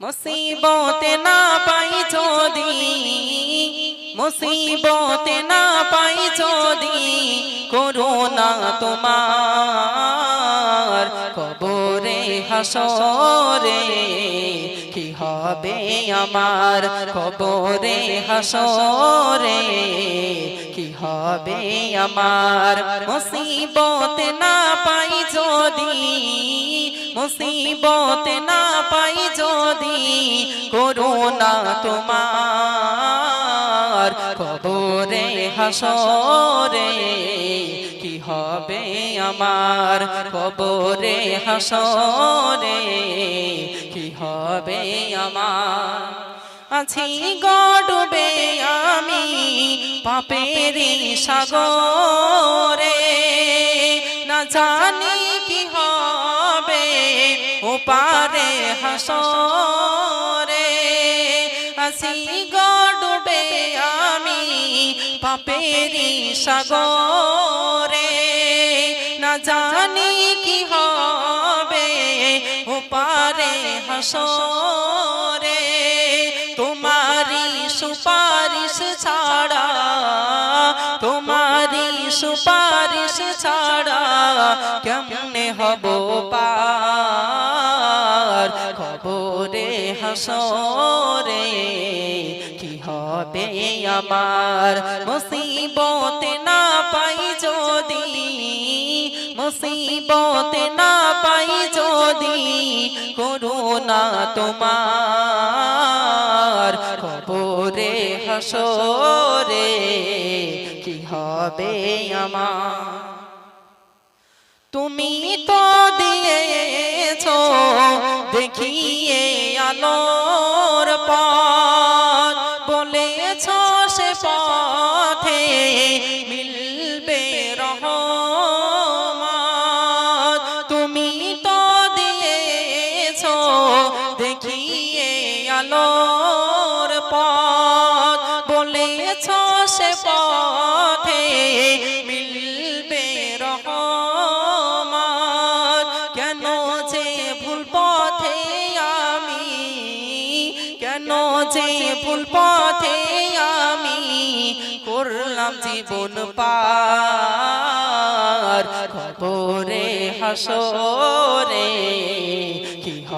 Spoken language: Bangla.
মুসিবতে না পাই যদি মুসিবতে না পাই যদি করোনা তোমার কবরে হাসরে কি হবে আমার কবরে হাসরে কি হবে আমার? মুসিবত না পাই যদি মুসিবত না পাই যদি করোনা তোমার কবরে হাসরে কি হবে আমার কবরে হাসরে হবে আমার। আছি গডবে আমি পাপেরি সাগরে। না জানি কি হবে ওপারে হাসরে। আছি গডবে আমি পাপেরি সাগরে। না জানি কি হবে হাসরে তোমারি সুপারিশ ছাড়া তোমারি সুপারিশ ছাড়া কেমনে হব পার? খবরে হাসরে, কি হবে আমার? মুসিবতে না পাই যদি, মুসিবতে না পাই যদি করুণা তোমার খবরে হাসরে কি হবে আমার? তুমি তো দিয়েছ দেখিয়ে আলোর পথ, বলেছ সে পথে মিলবে রহমত আলোর পথ বলেছ সে পথে মিলবে রহমত। কেন যে ভুল পথে আমি, কেন যে ভুল পথে আমি করলাম জীবন পার। খবরে, হাসরে